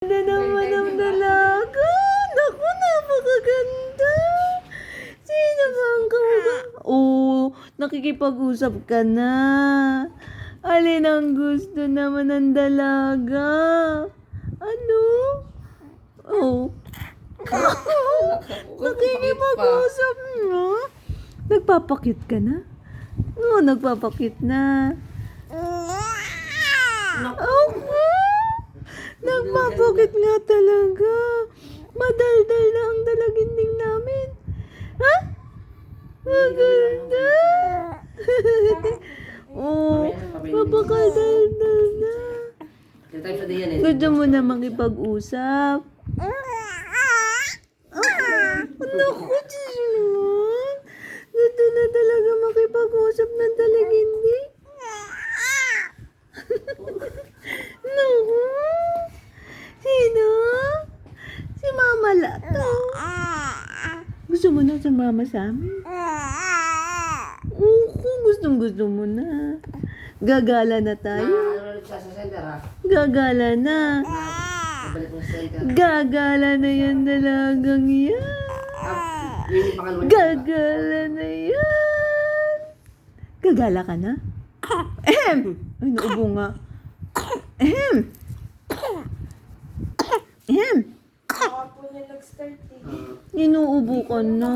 Ganda naman ang dalaga. Naku, napakaganda. Sino ba ang kamukha? Oh, nakikipag-usap ka na. Alin ang gusto naman ng dalaga? Ano? Oh. Nakikipag-usap na? Nagpapakit ka na? Oo, nagpapakit na. Ako? Nagpapakit nga talaga. Madaldal na ang dalaginding namin. Ha? Maganda. oh, mapakadaldal na. Gusto mo na makipag-usap? Naku, Diyos naman. Gusto na talaga makipag-usap ng dalagindi. naku. Sino? Si Mama Lato. Mo na sumama sa amin? Oo, gustong gusto mo na. Gagala na tayo. sa? Gagala na. Sa. Gagala na yan dalagang yan. Gagala na yan. Gagala ka na? Ahem! Ay, naubo nga. Ahem! Ahem! Baka po niya nag-start eh. Ah. Inuubo ka na.